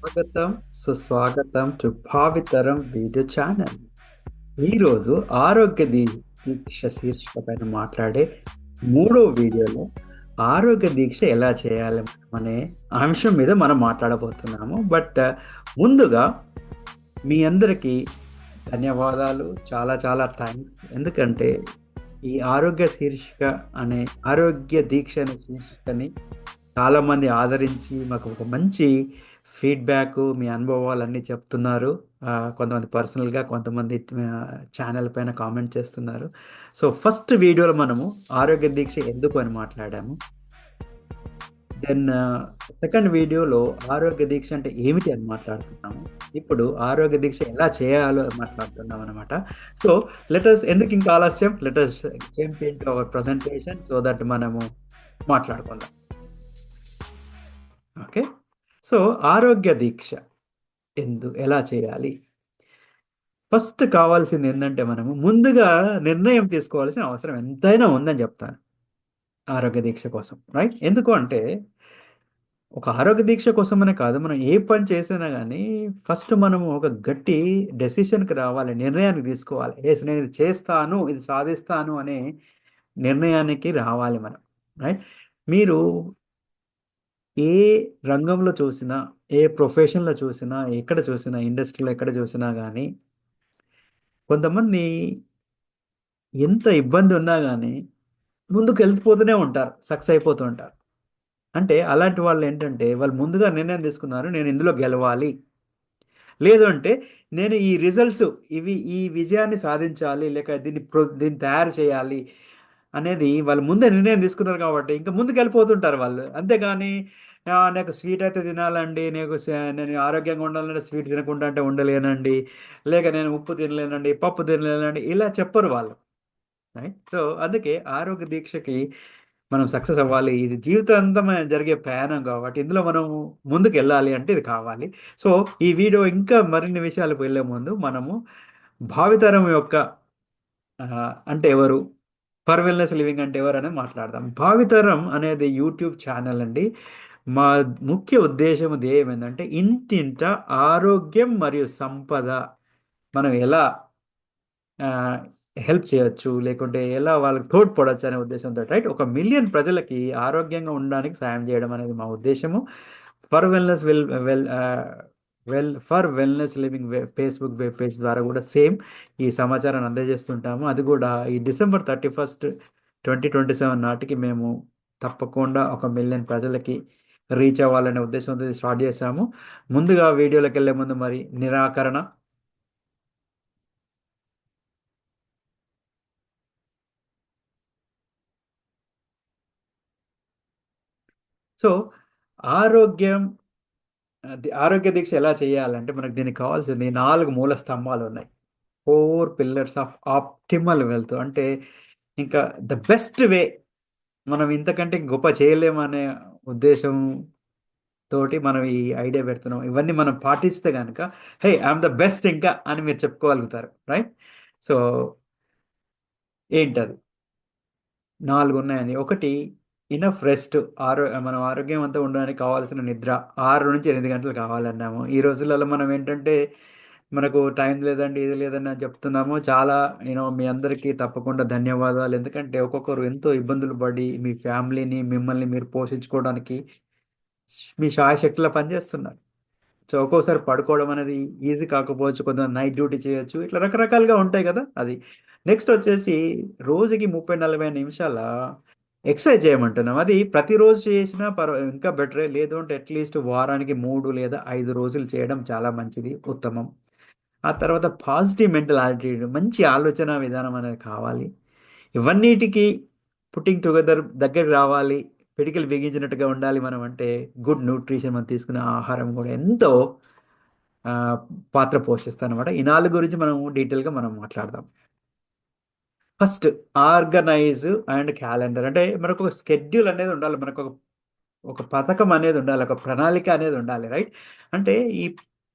స్వాగతం సుస్వాగతం to భావితరం video channel. ఈరోజు ఆరోగ్య దీ- దీక్ష శీర్షిక పైన మాట్లాడే మూడో వీడియోలో ఆరోగ్య దీక్ష ఎలా చేయాలి అనే అంశం మీద మనం మాట్లాడబోతున్నాము. బట్ uh, ముందుగా మీ అందరికీ ధన్యవాదాలు. చాలా చాలా థ్యాంక్స్ ఎందుకంటే ఈ ఆరోగ్య శీర్షిక అనే ఆరోగ్య దీక్ష అనే శీర్షికని చాలామంది ఆదరించి మాకు ఒక మంచి ఫీడ్బ్యాక్ మీ అనుభవాలన్నీ చెప్తున్నారు. కొంతమంది పర్సనల్గా కొంతమంది ఛానల్ పైన కామెంట్ చేస్తున్నారు. సో ఫస్ట్ వీడియోలో మనము ఆరోగ్య దీక్ష ఎందుకు అని మాట్లాడాము. దెన్ సెకండ్ వీడియోలో ఆరోగ్య దీక్ష అంటే ఏమిటి అని మాట్లాడుతున్నాము. ఇప్పుడు ఆరోగ్య దీక్ష ఎలా చేయాలో మాట్లాడుతున్నాం అనమాట సో లెటర్స్ ఎందుకు ఇంకా ఆలస్యం? Letters change our presentation so that మనము మాట్లాడుకుందాం. ఓకే? సో ఆరోగ్య దీక్ష ఎందు ఎలా చేయాలి? ఫస్ట్ కావాల్సింది ఏంటంటే మనము ముందుగా నిర్ణయం తీసుకోవాల్సిన అవసరం ఎంతైనా ఉందని చెప్తాను. ఆరోగ్య దీక్ష కోసం రైట్? ఎందుకు అంటే ఒక ఆరోగ్య దీక్ష కోసమనే కాదు మనం ఏ పని చేసినా కానీ ఫస్ట్ మనము ఒక గట్టి డెసిషన్కి రావాలి నిర్ణయానికి తీసుకోవాలి. ఎస్ నేను ఇది చేస్తాను ఇది సాధిస్తాను అనే నిర్ణయానికి రావాలి మనం రైట్? మీరు ఏ రంగంలో చూసినా ఏ ప్రొఫెషన్లో చూసినా ఎక్కడ చూసినా ఇండస్ట్రీలో ఎక్కడ చూసినా కానీ కొంతమంది ఎంత ఇబ్బంది ఉన్నా కానీ ముందుకు వెళ్ళిపోతూనే ఉంటారు సక్సెస్ అయిపోతూ ఉంటారు. అంటే అలాంటి వాళ్ళు ఏంటంటే వాళ్ళు ముందుగా నిర్ణయం తీసుకున్నారు నేను ఇందులో గెలవాలి. లేదు అంటే నేను ఈ రిజల్ట్స్ ఇవి ఈ విజయాన్ని సాధించాలి లేక దీన్ని ప్రొ దీన్ని తయారు చేయాలి అనేది వాళ్ళు ముందే నిర్ణయం తీసుకున్నారు కాబట్టి ఇంకా ముందుకు వెళ్ళిపోతుంటారు వాళ్ళు. అంతేగాని నాకు స్వీట్ అయితే తినాలండి. నాకు నేను ఆరోగ్యంగా ఉండాలంటే స్వీట్ తినకుండా అంటే ఉండలేనండి. లేక నేను ఉప్పు తినలేనండి పప్పు తినలేనండి. ఇలా చెప్పరు వాళ్ళు. సో అందుకే ఆరోగ్య దీక్షకి మనం సక్సెస్ అవ్వాలి. ఇది జీవితాంతం జరిగే ప్రయాణం కాబట్టి ఇందులో మనం ముందుకు వెళ్ళాలి అంటే ఇది కావాలి. సో ఈ వీడియో ఇంకా మరిన్ని విషయాలకు వెళ్ళే ముందు మనము భావితరం యొక్క అంటే ఎవరు? ఫర్ వెల్నెస్ లివింగ్ అంటే ఎవరు అనేది మాట్లాడదాం. భావితరం అనేది యూట్యూబ్ ఛానల్ అండి. మా ముఖ్య ఉద్దేశం ధ్యేయం ఏంటంటే ఇంటింట ఆరోగ్యం మరియు సంపద మనం ఎలా హెల్ప్ చేయొచ్చు లేకుంటే ఎలా వాళ్ళకి తోడ్పడవచ్చు అనే ఉద్దేశంతో రైట్? ఒక మిలియన్ ప్రజలకి ఆరోగ్యంగా ఉండడానికి సాయం చేయడం అనేది మా ఉద్దేశము. For wellness well well well for wellness living Facebook web page ద్వారా కూడా సేమ్ ఈ సమాచారాన్ని అందజేస్తుంటాము. అది కూడా ఈ December thirty first twenty twenty seven నాటికి మేము తప్పకుండా ఒక మిలియన్ ప్రజలకి రీచ్ అవ్వాలనే ఉద్దేశంతో స్టార్ట్ చేశాము. ముందుగా వీడియోలోకి వెళ్ళే ముందు మరి నిరాకరణ. సో ఆరోగ్యం ఆరోగ్య దీక్ష ఎలా చేయాలంటే మనకు దీనికి కావాల్సింది నాలుగు మూల స్తంభాలు ఉన్నాయి. Four pillars of optimal wealth అంటే ఇంకా ద బెస్ట్ వే మనం ఇంతకంటే గొప్ప చేయలేమనే ఉద్దేశం తోటి మనం ఈ ఐడియా పెడుతున్నాం. ఇవన్నీ మనం పాటిస్తే కనుక హే ఐఎమ్ ద బెస్ట్ ఇంకా అని మీరు చెప్పుకోగలుగుతారు రైట్ సో ఏంటది? నాలుగు ఉన్నాయని ఒకటి ఇనఫ్ రెస్ట్ ఆరో మనం ఆరోగ్యవంతంగా ఉండడానికి కావాల్సిన నిద్ర ఆరు నుంచి ఎనిమిది గంటలు కావాలన్నాము. ఈ రోజులలో మనం ఏంటంటే మనకు టైం లేదండి ఇది లేదని అని చెప్తున్నాము. చాలా నేను మీ అందరికీ తప్పకుండా ధన్యవాదాలు. ఎందుకంటే ఒక్కొక్కరు ఎంతో ఇబ్బందులు పడి మీ ఫ్యామిలీని మిమ్మల్ని మీరు పోషించుకోవడానికి మీ శాయశక్తిలో పనిచేస్తున్నారు. సో ఒక్కోసారి పడుకోవడం అనేది ఈజీ కాకపోవచ్చు. కొంత నైట్ డ్యూటీ చేయొచ్చు. ఇట్లా రకరకాలుగా ఉంటాయి కదా అది. నెక్స్ట్ వచ్చేసి రోజుకి ముప్పై నలభై నిమిషాల ఎక్సర్సైజ్ చేయమంటున్నాం. అది ప్రతిరోజు చేసినా పర్వ ఇంకా బెటరే. లేదు అంటే అట్లీస్ట్ వారానికి మూడు లేదా ఐదు రోజులు చేయడం చాలా మంచిది ఉత్తమం. ఆ తర్వాత పాజిటివ్ మెంటల్ ఆటిట్యూడ్ మంచి ఆలోచన విధానం అనేది కావాలి. ఇవన్నిటికీ పుట్టింగ్ టుగెదర్ దగ్గరికి రావాలి. పిడికలు బిగించినట్టుగా ఉండాలి మనం అంటే గుడ్ న్యూట్రిషన్ మనం తీసుకునే ఆహారం కూడా ఎంతో పాత్ర పోషిస్తాయి అనమాట ఈ నాలుగు గురించి మనం డీటెయిల్గా మనం మాట్లాడదాం. First organise and calendar. అంటే మనకు ఒక స్కెడ్యూల్ అనేది ఉండాలి. మనకు ఒక ఒక పథకం అనేది ఉండాలి. ఒక ప్రణాళిక అనేది ఉండాలి రైట్? అంటే ఈ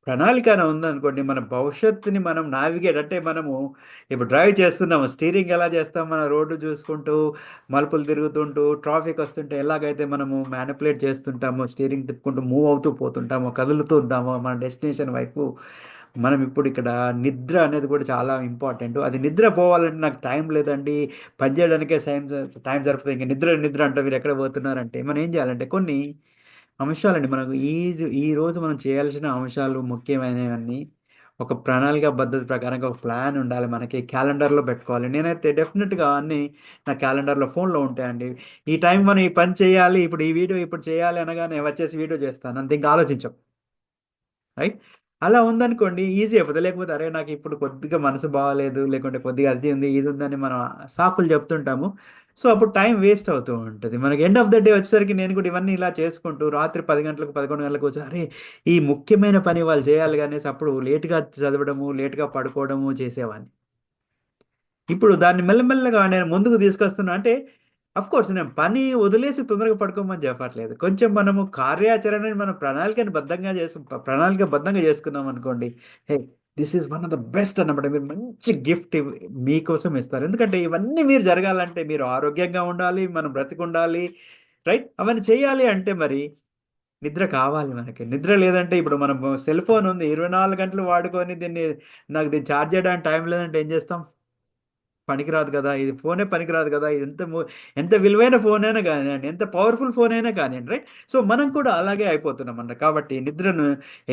ప్రణాళిక అని ఉందనుకోండి మన భవిష్యత్తుని మనం నావిగేట్ అంటే మనము ఇప్పుడు డ్రైవ్ చేస్తున్నాము. స్టీరింగ్ ఎలా చేస్తాం? మన రోడ్డు చూసుకుంటూ మలుపులు తిరుగుతుంటూ ట్రాఫిక్ వస్తుంటే ఎలాగైతే మనము మ్యానిపులేట్ చేస్తుంటామో స్టీరింగ్ తిప్పుకుంటూ మూవ్ అవుతూ పోతుంటామో కదులుతూ ఉంటామో మన డెస్టినేషన్ వైపు మనం ఇప్పుడు ఇక్కడ నిద్ర అనేది కూడా చాలా ఇంపార్టెంట్. అది నిద్ర పోవాలంటే నాకు టైం లేదండి. పని చేయడానికే టైం టైం సరిపోతుంది ఇంకా నిద్ర నిద్ర అంటే మీరు ఎక్కడ పోతున్నారంటే మనం ఏం చేయాలంటే కొన్ని అంశాలండి. మనకు ఈ ఈ రోజు మనం చేయాల్సిన అంశాలు ముఖ్యమైనవన్నీ ఒక ప్రణాళిక పద్ధతి ప్రకారంగా ఒక ప్లాన్ ఉండాలి మనకి. క్యాలెండర్లో పెట్టుకోవాలి. నేనైతే డెఫినెట్గా అన్ని నా క్యాలెండర్లో ఫోన్లో ఉంటాయండి. ఈ టైం మనం ఈ పని చేయాలి ఇప్పుడు ఈ వీడియో ఇప్పుడు చేయాలి అనగానే వచ్చేసి వీడియో చేస్తాను. అంతే ఇంకా ఆలోచించాం. రైట్? అలా ఉందనుకోండి ఈజీ అయిపోతుంది లేకపోతే అరే నాకు ఇప్పుడు కొద్దిగా మనసు బాగాలేదు లేకుంటే కొద్దిగా అది ఉంది ఇది ఉందని మనం సాకులు చెప్తుంటాము. సో అప్పుడు టైం వేస్ట్ అవుతూ ఉంటుంది. మనకి ఎండ్ ఆఫ్ ద డే వచ్చేసరికి నేను కూడా ఇవన్నీ ఇలా చేసుకుంటూ రాత్రి పది గంటలకు పదకొండు గంటలకు వచ్చి అరే ఈ ముఖ్యమైన పని వాళ్ళు చేయాలి కానీ అప్పుడు లేట్గా చదవడము లేట్గా పడుకోవడము చేసేవాడిని. ఇప్పుడు దాన్ని మెల్లమెల్లగా నేను ముందుకు తీసుకొస్తున్నా అంటే అఫ్ కోర్స్ నేను పని వదిలేసి తొందరగా పడుకోమని చెప్పట్లేదు. కొంచెం మనము కార్యాచరణని మనం ప్రణాళికని బద్ధంగా చేసు ప్రణాళిక బద్ధంగా చేసుకున్నాం అనుకోండి hey this is one of the best అన్నమాట. మీరు మంచి గిఫ్ట్ మీకోసం ఇస్తారు. ఎందుకంటే ఇవన్నీ మీరు జరగాలంటే మీరు ఆరోగ్యంగా ఉండాలి మనం బ్రతికుండాలి రైట్ అవన్నీ చేయాలి అంటే మరి నిద్ర కావాలి మనకి. నిద్ర లేదంటే ఇప్పుడు మనం సెల్ ఫోన్ ఉంది ఇరవై నాలుగు గంటలు వాడుకొని దీన్ని నాకు దీన్ని ఛార్జ్ చేయడానికి టైం లేదంటే ఏం చేస్తాం? పనికిరాదు కదా ఇది ఫోనే పనికిరాదు కదా ఇది ఎంత ఎంత విలువైన ఫోన్ అయినా కానివ్వండి ఎంత పవర్ఫుల్ ఫోన్ అయినా కానివ్వండి రైట్? సో మనం కూడా అలాగే అయిపోతున్నాం అన్న కాబట్టి నిద్రను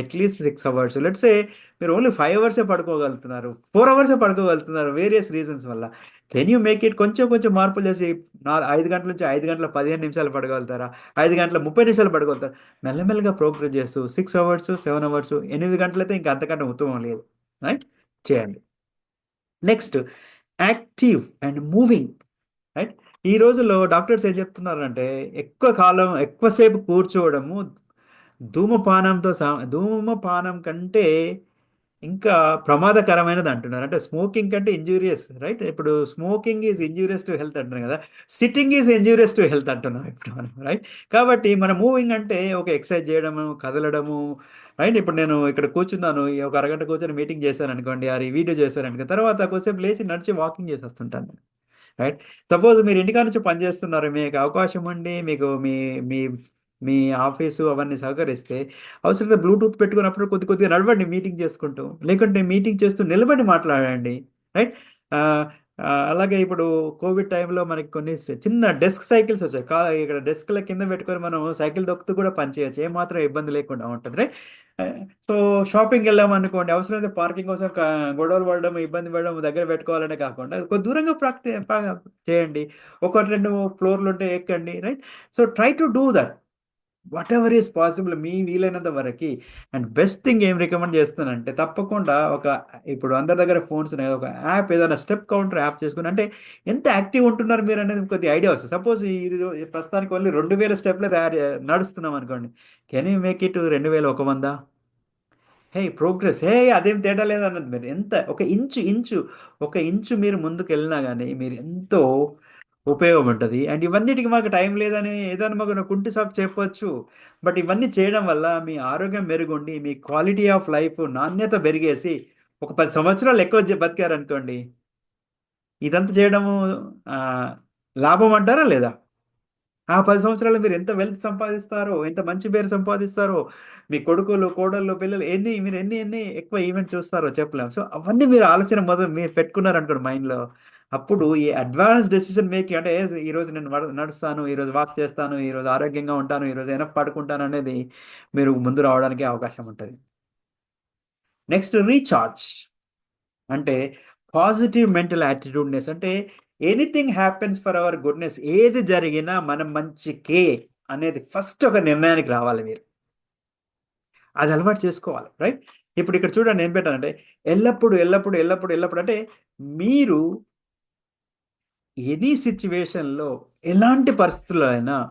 at least six hours let's say మీరు ఓన్లీ ఫైవ్ అవర్సే పడుకోగలుగుతున్నారు ఫోర్ అవర్సే పడుకోగలుగుతున్నారు వేరియస్ రీజన్స్ వల్ల. కెన్ యూ మేక్ ఇట్ కొంచెం కొంచెం మార్పులు చేసి నాలుగు ఐదు గంటల నుంచి ఐదు గంటల పదిహేను నిమిషాలు పడగలుగుతారా ఐదు గంటల ముప్పై నిమిషాలు పడగలుగుతారు మెల్లమెల్లగా ప్రోగ్రెస్ చేస్తూ సిక్స్ అవర్స్ సెవెన్ అవర్స్ ఎనిమిది గంటలైతే ఇంకా అంతకంటే ఉత్తమం లేదు. రైట్? చేయండి. Next active and moving right? ఈ రోజుల్లో డాక్టర్స్ ఏం చెప్తున్నారంటే ఎక్కువ కాలం ఎక్కువసేపు కూర్చోవడము ధూమపానంతో సా ధూమపానం కంటే ఇంకా ప్రమాదకరమైనది అంటున్నారు. అంటే స్మోకింగ్ కంటే ఇంజూరియస్ రైట్ ఇప్పుడు smoking is injurious to health అంటున్నారు కదా. Sitting is injurious to health అంటున్నాం ఇప్పుడు మనం రైట్ కాబట్టి మన మూవింగ్ అంటే ఒక ఎక్సర్సైజ్ చేయడము కదలడము రైట్ ఇప్పుడు నేను ఇక్కడ కూర్చున్నాను ఒక అరగంట కూర్చొని మీటింగ్ చేశాను అనుకోండి అది వీడియో చేశాను అనుకో తర్వాత కొద్దిసేపు లేచి నడిచి వాకింగ్ చేసి వస్తుంటాను రైట్ సపోజ్ మీరు ఇంటికా నుంచి పని చేస్తున్నారు మీకు అవకాశం ఉండి మీకు మీ మీ మీ ఆఫీసు అవన్నీ సహకరిస్తే అవసరమైతే బ్లూటూత్ పెట్టుకున్నప్పుడు కొద్ది కొద్దిగా నడవండి మీటింగ్ చేసుకుంటూ. లేకుంటే మీటింగ్ చేస్తూ నిలబడి మాట్లాడండి రైట్? అలాగే ఇప్పుడు కోవిడ్ టైంలో మనకి కొన్ని చిన్న డెస్క్ సైకిల్స్ వచ్చాయి. కా ఇక్కడ డెస్క్ల కింద పెట్టుకొని మనం సైకిల్ దొక్కుతూ కూడా పనిచేయచ్చు ఏమాత్రం ఇబ్బంది లేకుండా ఉంటుంది రైట్? సో షాపింగ్ వెళ్ళామనుకోండి అవసరమైతే పార్కింగ్ కోసం గొడవలు పడడం ఇబ్బంది పడడం దగ్గర పెట్టుకోవాలనే కాకుండా కొద్ది దూరంగా ప్రాక్టీ చేయండి. ఒకటి రెండు ఫ్లోర్లు ఉంటే ఎక్కండి right? So try to do that. Whatever is possible మీ వీలైనంత వరకు. అండ్ బెస్ట్ థింగ్ ఏం రికమెండ్ చేస్తానంటే తప్పకుండా ఒక ఇప్పుడు అందరి దగ్గర ఫోన్స్ ఉన్నాయి ఒక యాప్ ఏదైనా స్టెప్ కౌంటర్ యాప్ చేసుకుని అంటే ఎంత యాక్టివ్ ఉంటున్నారు మీరు అనేది కొద్దిగా ఐడియా వస్తుంది. సపోజ్ ఈ ప్రస్తుతానికి ఓన్లీ రెండు వేల స్టెప్లే తయారు నడుస్తున్నాం అనుకోండి. కెన్ యూ మేక్ ఇట్ రెండు వేల ఒక వంద? హే ప్రోగ్రెస్ హే అదేం తేడా లేదన్నది మీరు ఎంత ఒక ఇంచు ఇంచు ఒక ఇంచు మీరు ముందుకు వెళ్ళినా కానీ మీరు ఎంతో ఉపయోగం ఉంటుంది అండ్ ఇవన్నిటికి మాకు టైం లేదని ఏదైనా మాకు కుంటి సాకు చెప్పవచ్చు బట్ ఇవన్నీ చేయడం వల్ల మీ ఆరోగ్యం మెరుగుండి మీ క్వాలిటీ ఆఫ్ లైఫ్ నాణ్యత పెరిగేసి ఒక పది సంవత్సరాలు ఎక్కువ బతికారనుకోండి ఇదంతా చేయడము లాభం అంటారా లేదా? ఆ పది సంవత్సరాలు మీరు ఎంత వెల్త్ సంపాదిస్తారో ఎంత మంచి పేరు సంపాదిస్తారో మీ కొడుకులు కోడళ్ళు పిల్లలు ఎన్ని మీరు ఎన్ని ఎన్ని ఎక్కువ ఈవెంట్ చూస్తారో చెప్పలేము సో అవన్నీ మీరు ఆలోచన మొదలు మీరు పెట్టుకున్నారనుకోండి మైండ్లో అప్పుడు ఈ అడ్వాన్స్ డెసిషన్ మేకింగ్ అంటే ఈరోజు నేను నడుస్తాను ఈరోజు వాక్ చేస్తాను ఈరోజు ఆరోగ్యంగా ఉంటాను ఈరోజు అయినా పడుకుంటాను అనేది మీరు ముందు రావడానికి అవకాశం ఉంటుంది. నెక్స్ట్ రీఛార్జ్ అంటే పాజిటివ్ మెంటల్ యాటిట్యూడ్నెస్ అంటే anything happens for our goodness ఏది జరిగినా మనం మంచికే అనేది ఫస్ట్ ఒక నిర్ణయానికి రావాలి మీరు. అది అలవాటు చేసుకోవాలి రైట్ ఇప్పుడు ఇక్కడ చూడండి ఏం పెట్టానంటే ఎల్లప్పుడు ఎల్లప్పుడు ఎల్లప్పుడు ఎల్లప్పుడు అంటే మీరు ఎనీ సిచ్యువేషన్లో ఎలాంటి పరిస్థితుల్లో అయినా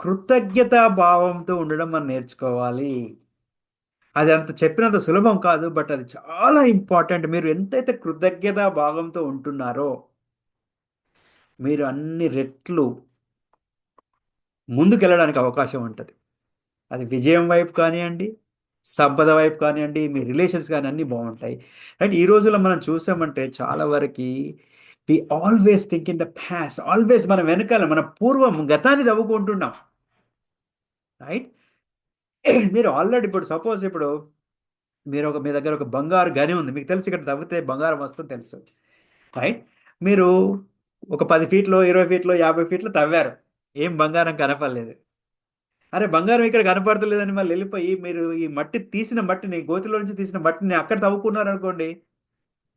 కృతజ్ఞతా భావంతో ఉండడం మనం నేర్చుకోవాలి. అది అంత చెప్పినంత సులభం కాదు బట్ అది చాలా ఇంపార్టెంట్. మీరు ఎంతైతే కృతజ్ఞతా భావంతో ఉంటున్నారో మీరు అన్ని రెట్లు ముందుకెళ్ళడానికి అవకాశం ఉంటుంది. అది విజయం వైపు కానివ్వండి సంపద వైపు కానివ్వండి మీ రిలేషన్స్ కానీ అన్నీ బాగుంటాయి. అండ్ ఈ రోజుల్లో మనం చూసామంటే చాలా వరకు we always think in the past always మనం వెనకాల మన పూర్వం గతాన్ని తవ్వుకుంటున్నాం. రైట్ మీరు ఆల్రెడీ ఇప్పుడు సపోజ్ ఇప్పుడు మీరు ఒక మీ దగ్గర ఒక బంగారు గని ఉంది. మీకు తెలుసు ఇక్కడ తవ్వితే బంగారం వస్తుంది తెలుసు. రైట్ మీరు ఒక పది ఫీట్లో ఇరవై ఫీట్లో యాభై ఫీట్లో తవ్వారు. ఏం బంగారం కనపడలేదు. అరే బంగారం ఇక్కడ కనపడతలేదని మళ్ళీ వెళ్ళిపోయి మీరు ఈ మట్టి తీసిన మట్టిని గోతిలో నుంచి తీసిన మట్టిని అక్కడ తవ్వుకున్నారు అనుకోండి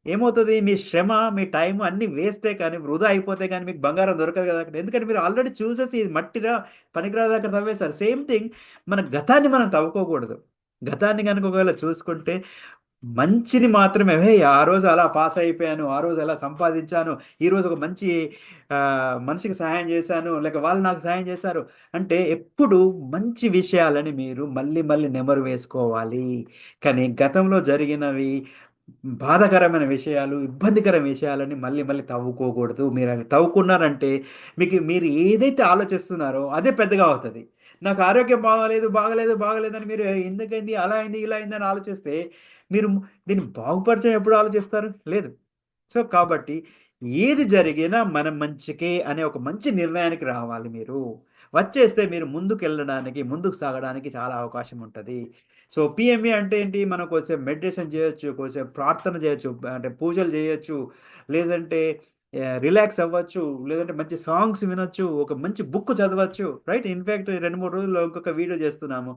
ఏమవుతుంది? మీ శ్రమ మీ టైం అన్ని వేస్టే కానీ వృధా అయిపోతే కానీ మీకు బంగారం దొరకదు కదా. అక్కడ ఎందుకంటే మీరు ఆల్రెడీ చూసేసి ఇది మట్టిరా పనికిరాదు అక్కడ తవ్వేశారు. సేమ్ థింగ్ మన గతాన్ని మనం తవ్వుకోకూడదు. గతాన్ని కనుక ఒకవేళ చూసుకుంటే మంచిని మాత్రమే. హే ఆ రోజు అలా పాస్ అయిపోయాను ఆ రోజు అలా సంపాదించాను ఈరోజు ఒక మంచి మనిషికి సహాయం చేశాను లేక వాళ్ళు నాకు సహాయం చేశారు అంటే ఎప్పుడు మంచి విషయాలని మీరు మళ్ళీ మళ్ళీ నెమరు వేసుకోవాలి. కానీ గతంలో జరిగినవి బాధాకరమైన విషయాలు ఇబ్బందికర విషయాలని మళ్ళీ మళ్ళీ తవ్వుకోకూడదు. మీరు అవి తవ్వుకున్నారంటే మీకు మీరు ఏదైతే ఆలోచిస్తున్నారో అదే పెద్దగా అవుతుంది. నాకు ఆరోగ్యం బాగలేదు బాగలేదు బాగలేదని మీరు ఎందుకైంది అలా అయింది ఇలా అయింది అని ఆలోచిస్తే మీరు దీన్ని బాగుపరచడం ఎప్పుడు ఆలోచిస్తారు? లేదు. సో కాబట్టి ఏది జరిగినా మనం మంచికే అనే ఒక మంచి నిర్ణయానికి రావాలి మీరు. వచ్చేస్తే మీరు ముందుకు వెళ్ళడానికి ముందుకు సాగడానికి చాలా అవకాశం ఉంటుంది. సో పిఎంఏ అంటే ఏంటి? మనం కొంచెం మెడిటేషన్ చేయొచ్చు కొంచెం ప్రార్థన చేయొచ్చు అంటే పూజలు చేయొచ్చు లేదంటే రిలాక్స్ అవ్వచ్చు లేదంటే మంచి సాంగ్స్ వినొచ్చు ఒక మంచి బుక్ చదవచ్చు రైట్? ఇన్ఫ్యాక్ట్ రెండు మూడు రోజుల్లో ఇంకొక వీడియో చేస్తున్నాము.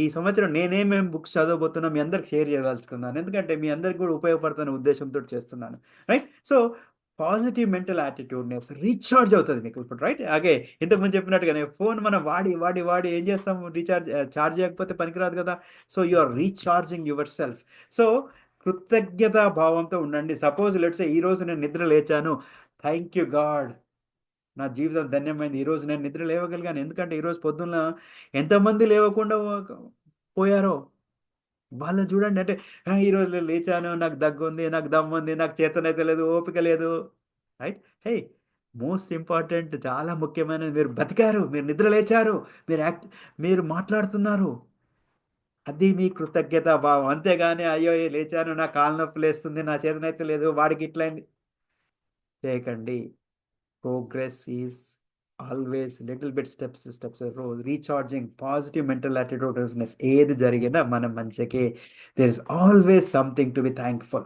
ఈ సంవత్సరం నేనేమేమి బుక్స్ చదవబోతున్నా మీ అందరికి షేర్ చేయదలుచుకున్నాను. ఎందుకంటే మీ అందరికి కూడా ఉపయోగపడుతున్న ఉద్దేశంతో చేస్తున్నాను right? So positive mental attitudeness recharge అవుతుంది మీకు ఇప్పుడు రైట్? అగే ఇంతకుముందు చెప్పినట్టుగానే ఫోన్ మనం వాడి వాడి వాడి ఏం చేస్తాం? రీఛార్జ్ ఛార్జ్ చేయకపోతే పనికిరాదు కదా? So you are recharging yourself. So కృతజ్ఞతా భావంతో ఉండండి. సపోజ్ లెట్స్ ఈ రోజు నేను నిద్ర లేచాను. Thank you God. నా జీవితం ధన్యమైంది. ఈరోజు నేను నిద్ర లేవగలిగాను. ఎందుకంటే ఈరోజు పొద్దున్న ఎంతమంది లేవకుండా పోయారో? వాళ్ళు చూడండి అంటే ఈరోజు నేను లేచాను నాకు దగ్గు ఉంది నాకు దమ్ ఉంది నాకు చేతనైతే లేదు ఓపిక లేదు. రైట్? హే మోస్ట్ ఇంపార్టెంట్ చాలా ముఖ్యమైనది మీరు బతికారు మీరు నిద్ర లేచారు మీరు యాక్ట్ మీరు మాట్లాడుతున్నారు. అది మీ కృతజ్ఞత భావం. అంతేగాని అయ్యో లేచాను నా కాలు నొప్పి లేస్తుంది నా చేతనైతే లేదు వాడికి ఇట్లయింది. చేయకండి progress is always little bit steps steps recharging positive mental attitudeness ఏది జరిగినా మనం మంచికి. There is always something to be thankful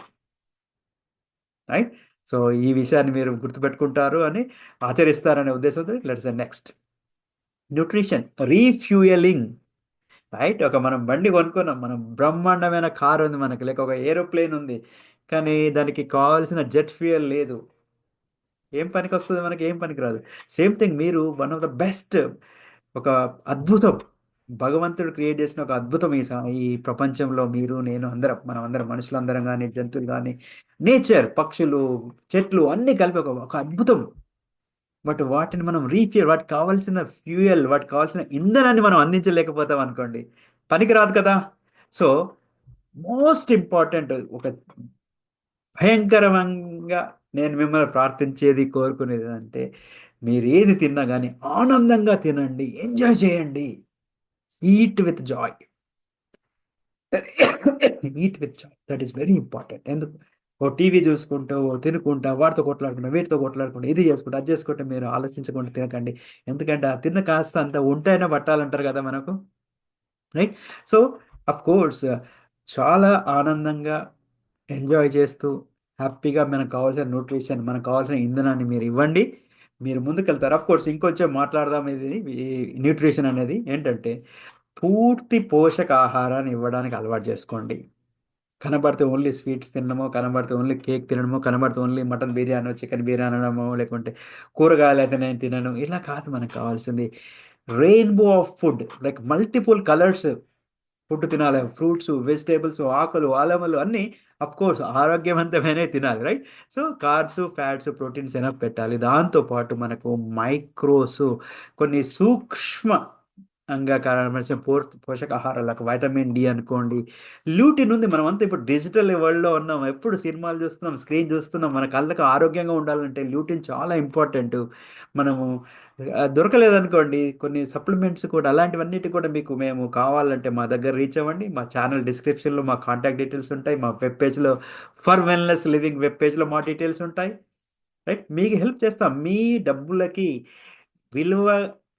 right so ఈ విషయాన్ని మీరు గుర్తుపెట్టుకుంటారు అని ఆచరిస్తారనే ఉద్దేశంతో let's next nutrition refuelling right ఒక మనం బండి కొనుక్కున్నాం. మనం బ్రహ్మాండమైన కార్ ఉంది మనకి. లేక ఒక ఏరోప్లేన్ ఉంది. కానీ దానికి కావాల్సిన జెట్ ఫ్యూయల్ లేదు. ఏం పనికి వస్తుంది మనకి? ఏం పనికి రాదు సేమ్ థింగ్ మీరు వన్ ఆఫ్ ద బెస్ట్ ఒక అద్భుతం. భగవంతుడు క్రియేట్ చేసిన ఒక అద్భుతం ఈ స- ఈ ప్రపంచంలో మీరు నేను అందరం మనం అందరం మనుషులందరం కానీ జంతువులు కానీ నేచర్ పక్షులు చెట్లు అన్నీ కలిపి ఒక ఒక అద్భుతం. బట్ వాటిని మనం రీఫ్యూల్ వాటికి కావాల్సిన ఫ్యూయల్ వాటికి కావాల్సిన ఇంధనాన్ని మనం అందించలేకపోతాం అనుకోండి. పనికి రాదు కదా? సో మోస్ట్ ఇంపార్టెంట్ ఒక భయంకరంగా నేను మిమ్మల్ని ప్రార్థించేది కోరుకునేది అంటే మీరు ఏది తిన్నా కానీ ఆనందంగా తినండి ఎంజాయ్ చేయండి. Eat with joy eat with joy that is very important ఎందుకు? ఓ టీవీ చూసుకుంటూ ఓ తినుకుంటా వాటితో కొట్లాడుకుంటా వీటితో కొట్లాడుకుంటా ఇది చేసుకుంటా అది చేసుకుంటే మీరు ఆలోచించకుండా తినకండి. ఎందుకంటే ఆ తిన్న కాస్త అంత ఉంటైనా పట్టాలంటారు కదా మనకు? రైట్ సో అఫ్ కోర్స్ చాలా ఆనందంగా ఎంజాయ్ చేస్తూ హ్యాపీగా మనకు కావాల్సిన న్యూట్రిషన్ మనకు కావాల్సిన ఇంధనాన్ని మీరు ఇవ్వండి. మీరు ముందుకెళ్తారు. అఫ్ కోర్స్ ఇంకొంచెం మాట్లాడదాం ఇది న్యూట్రిషన్ అనేది ఏంటంటే పూర్తి పోషకాహారాన్ని ఇవ్వడానికి అలవాటు చేసుకోండి. కనబడితే ఓన్లీ స్వీట్స్ తినడము కనబడితే ఓన్లీ కేక్ తినడము కనబడితే only mutton biryani chicken biryani అనడము లేకుంటే కూరగాయలు అయితే నేను తినను. ఇలా కాదు మనకు కావాల్సింది. Rainbow of food like multiple colours food తినాలి. ఫ్రూట్స్ వెజిటేబుల్స్ ఆకులు అలములు అన్నీ అఫ్ కోర్స్ ఆరోగ్యవంతమైనవి తినాలి right so carbs fats proteins enough పెట్టాలి. దాంతోపాటు మనకు మైక్రోస్ కొన్ని సూక్ష్మ అంగా కావాల్సిన పోషకాహారాలకు వైటమిన్ డి అనుకోండి. లూటిన్ ఉంది. మనం అంతా ఇప్పుడు డిజిటల్ వరల్డ్లో ఉన్నాం. ఎప్పుడు సినిమాలు చూస్తున్నాం స్క్రీన్ చూస్తున్నాం. మన కళ్ళకు ఆరోగ్యంగా ఉండాలంటే లూటిన్ చాలా ఇంపార్టెంట్ మనము దొరకలేదనుకోండి. కొన్ని సప్లిమెంట్స్ కూడా అలాంటివన్నిటి కూడా మీకు మేము కావాలంటే మా దగ్గర రీచ్ అవ్వండి. మా ఛానల్ డిస్క్రిప్షన్లో మా కాంటాక్ట్ డీటెయిల్స్ ఉంటాయి. మా వెబ్ పేజ్లో ఫర్ వెల్నెస్ లివింగ్ వెబ్ పేజ్లో మా డీటెయిల్స్ ఉంటాయి. రైట్ మీకు హెల్ప్ చేస్తాం. మీ డబ్బులకి విలువ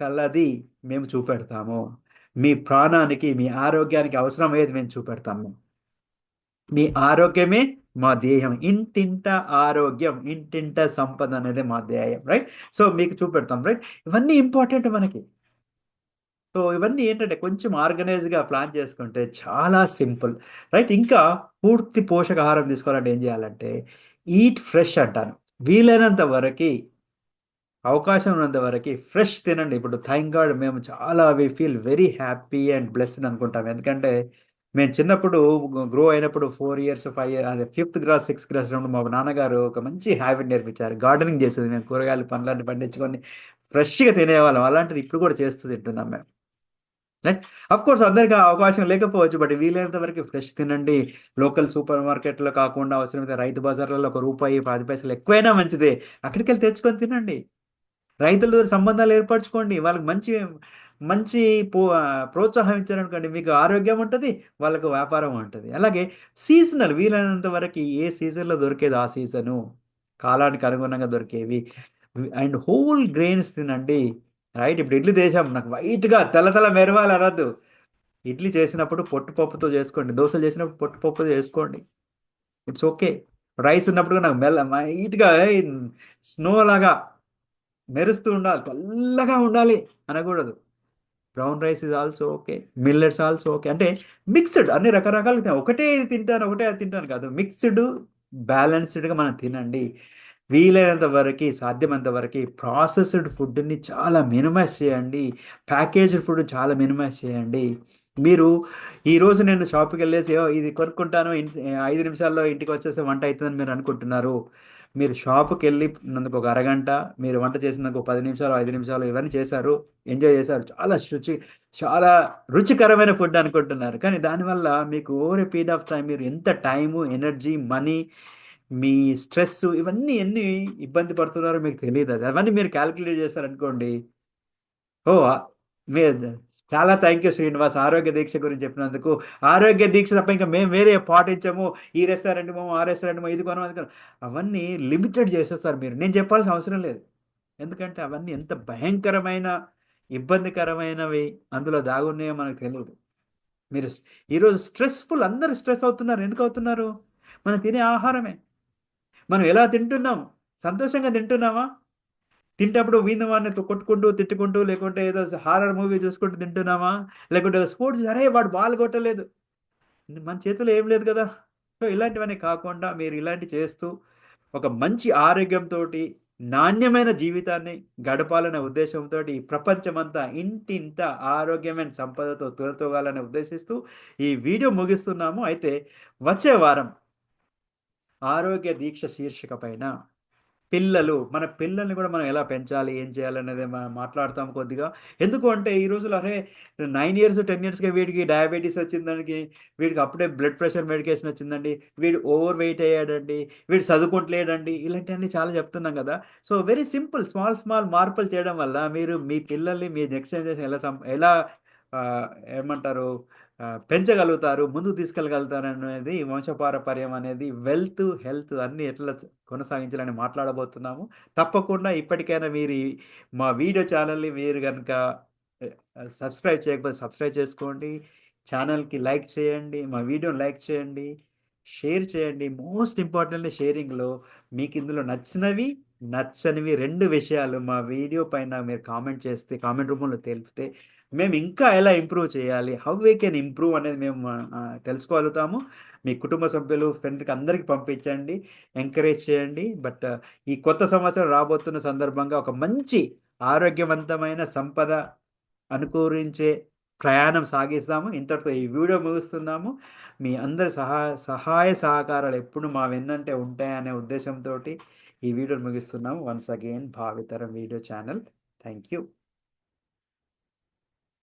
కలది మేము చూపెడతాము. మీ ప్రాణానికి మీ ఆరోగ్యానికి అవసరమయ్యేది మేము చూపెడతాము. మీ ఆరోగ్యమే మా ధ్యేయం ఇంటింట ఆరోగ్యం ఇంటింట సంపద అనేది మా ధ్యేయం రైట్ సో మీకు చూపెడతాం రైట్ ఇవన్నీ ఇంపార్టెంట్ మనకి. సో ఇవన్నీ ఏంటంటే కొంచెం ఆర్గనైజ్గా ప్లాన్ చేసుకుంటే చాలా సింపుల్ రైట్ ఇంకా పూర్తి పోషకాహారం తీసుకోవాలంటే ఏం చేయాలంటే ఈట్ ఫ్రెష్ అంటాను వీలైనంత వరకు అవకాశం ఉన్నంత వరకు ఫ్రెష్ తినండి. ఇప్పుడు థ్యాంక్ గాడ్ మేము చాలా we feel very happy and blessed అనుకుంటాం. ఎందుకంటే మేము చిన్నప్పుడు గ్రో అయినప్పుడు ఫోర్ ఇయర్స్ ఫైవ్ ఇయర్ అదే ఫిఫ్త్ క్లాస్ సిక్స్త్ క్లాస్ ఉన్నప్పుడు మా నాన్నగారు ఒక మంచి హ్యాబిట్ నేర్పించారు. గార్డెనింగ్ చేసేది మేము కూరగాయలు పండ్లన్నీ పండించుకొని ఫ్రెష్గా తినేవాళ్ళం. అలాంటిది ఇప్పుడు కూడా చేస్తూ తింటున్నాం మేము. రైట్ అఫ్ కోర్స్ అందరికీ అవకాశం లేకపోవచ్చు బట్ వీలైనంత వరకు ఫ్రెష్ తినండి. లోకల్ సూపర్ మార్కెట్లో కాకుండా అవసరమైతే రైతు బజార్లలో ఒక రూపాయి పది పైసలు ఎక్కువైనా మంచిదే. అక్కడికి వెళ్ళి తెచ్చుకొని తినండి. రైతులతో సంబంధాలు ఏర్పరచుకోండి. వాళ్ళకి మంచి మంచి పో ప్రోత్సాహం ఇచ్చారనుకోండి మీకు ఆరోగ్యం ఉంటుంది వాళ్ళకు వ్యాపారం ఉంటుంది. అలాగే సీజనల్ వీలైనంత వరకు ఏ సీజన్లో దొరికేది ఆ సీజను? కాలానికి అనుగుణంగా దొరికేవి? అండ్ హోల్ గ్రెయిన్స్ తినండి. రైట్? ఇప్పుడు ఇడ్లీ చేసాం నాకు వైట్గా తెల్ల తెల్ల మెరవాలి అనద్దు. ఇడ్లీ చేసినప్పుడు పొట్టుపప్పుతో చేసుకోండి. దోశలు చేసినప్పుడు పొట్టుపప్పుతో చేసుకోండి. It's okay. రైస్ ఉన్నప్పుడు నాకు మెల్ల వైట్గా స్నో లాగా మెరుస్తూ ఉండాలి తెల్లగా ఉండాలి అనకూడదు. Brown rice is also okay millets also okay అంటే మిక్స్డ్ అన్ని రకరకాలు ఒకటే ఇది తింటాను ఒకటే అది తింటాను కాదు. మిక్స్డ్ బ్యాలెన్స్డ్గా మనం తినండి. వీలైనంత వరకు సాధ్యమైనంత వరకు ప్రాసెస్డ్ ఫుడ్ని చాలా మినిమైజ్ చేయండి. ప్యాకేజ్డ్ ఫుడ్ చాలా మినిమైజ్ చేయండి. మీరు ఈరోజు నేను షాప్కి వెళ్ళేసి ఇది కొనుక్కుంటాను ఐదు నిమిషాల్లో ఇంటికి వచ్చేస్తే వంట అవుతుందని మీరు అనుకుంటున్నారు. మీరు షాప్కి వెళ్ళి నందుకు ఒక అరగంట మీరు వంట చేసినందుకు ఒక పది నిమిషాలు ఐదు నిమిషాలు ఇవన్నీ చేశారు ఎంజాయ్ చేశారు. చాలా శుచి చాలా రుచికరమైన ఫుడ్ అనుకుంటున్నారు. కానీ దానివల్ల మీకు ఓవర్ పీరియడ్ ఆఫ్ టైం మీరు ఎంత టైము ఎనర్జీ మనీ మీ స్ట్రెస్ ఇవన్నీ ఎన్ని ఇబ్బంది పడుతున్నారో మీకు తెలియదు అది. అవన్నీ మీరు క్యాలిక్యులేట్ చేశారనుకోండి ఓ మీ చాలా థ్యాంక్ యూ శ్రీనివాస్. ఆరోగ్య దీక్ష గురించి చెప్పినందుకు. ఆరోగ్య దీక్ష తప్ప ఇంకా మేము వేరే పాటించము. ఈ రెస్టారెంట్ మో ఆ రెస్టారెంట్ మో ఇది కొనం అది కొనం అవన్నీ లిమిటెడ్ చేసేస్తారు మీరు. నేను చెప్పాల్సిన అవసరం లేదు. ఎందుకంటే అవన్నీ ఎంత భయంకరమైన ఇబ్బందికరమైనవి అందులో దాగున్నాయో మనకు తెలియదు. మీరు ఈరోజు స్ట్రెస్ఫుల్ అందరు స్ట్రెస్ అవుతున్నారు. ఎందుకు అవుతున్నారు? మనం తినే ఆహారమే. మనం ఎలా తింటున్నాం? సంతోషంగా తింటున్నామా? తింటప్పుడు వీణ వాడిని కొట్టుకుంటూ తిట్టుకుంటూ లేకుంటే ఏదో హారర్ మూవీ చూసుకుంటూ తింటున్నామా? లేకుంటే స్పోర్ట్స్ అరే వాడు బాల్ కొట్టలేదు. మన చేతిలో ఏం లేదు కదా? సో ఇలాంటివన్నీ కాకుండా మీరు ఇలాంటి చేస్తూ ఒక మంచి ఆరోగ్యంతో నాణ్యమైన జీవితాన్ని గడపాలనే ఉద్దేశంతో ఈ ప్రపంచమంతా ఇంటింత ఆరోగ్యమైన సంపదతో తొలతోగాలని ఉద్దేశిస్తూ ఈ వీడియో ముగిస్తున్నాము. అయితే వచ్చే వారం ఆరోగ్య దీక్ష శీర్షిక పైన పిల్లలు మన పిల్లల్ని కూడా మనం ఎలా పెంచాలి ఏం చేయాలనేది మనం మాట్లాడతాం కొద్దిగా. ఎందుకు అంటే ఈ రోజులు అరే నైన్ ఇయర్స్ టెన్ ఇయర్స్కి వీడికి డయాబెటీస్ వచ్చిందానికి వీడికి అప్పుడే బ్లడ్ ప్రెషర్ మెడికేషన్ వచ్చిందండి వీడు ఓవర్ వెయిట్ అయ్యాడండి వీడు చదువుకుంటలేడండి ఇలాంటివన్నీ చాలా చెప్తున్నాం కదా. So very simple small small మార్పులు చేయడం వల్ల మీరు మీ పిల్లల్ని మీ నెక్స్ట్ జనరేషన్ ఎలా ఎలా ఏమంటారు పెంచగలుగుతారు ముందుకు తీసుకెళ్ళగలుగుతారు అనేది వంశపారపర్యం అనేది వెల్త్ హెల్త్ అన్నీ ఎట్లా కొనసాగించాలని మాట్లాడబోతున్నాము. తప్పకుండా ఇప్పటికైనా మీరు మా వీడియో ఛానల్ని మీరు కనుక సబ్స్క్రైబ్ చేయకపోతే సబ్స్క్రైబ్ చేసుకోండి. ఛానల్కి లైక్ చేయండి. మా వీడియోని లైక్ చేయండి. షేర్ చేయండి. మోస్ట్ ఇంపార్టెంట్లీ షేరింగ్లో మీకు ఇందులో నచ్చినవి నచ్చనివి రెండు విషయాలు మా వీడియో పైన మీరు కామెంట్ చేస్తే కామెంట్ రూపంలో తెలిపితే మేము ఇంకా ఎలా ఇంప్రూవ్ చేయాలి? హౌ వీ కెన్ ఇంప్రూవ్ అనేది మేము తెలుసుకోగలుగుతాము. మీ కుటుంబ సభ్యులు ఫ్రెండ్కి అందరికీ పంపించండి ఎంకరేజ్ చేయండి. బట్ ఈ కొత్త సంవత్సరం రాబోతున్న సందర్భంగా ఒక మంచి ఆరోగ్యవంతమైన సంపద అనుకూరించే ప్రయాణం సాగిస్తాము. ఇంతటితో ఈ వీడియో ముగిస్తున్నాము. మీ అందరి సహాయ సహాయ సహకారాలు ఎప్పుడు మా వెన్నంటే ఉంటాయనే ఉద్దేశంతో ఈ వీడియోని ముగిస్తున్నాము. Once again Bhavitaram video channel. Thank you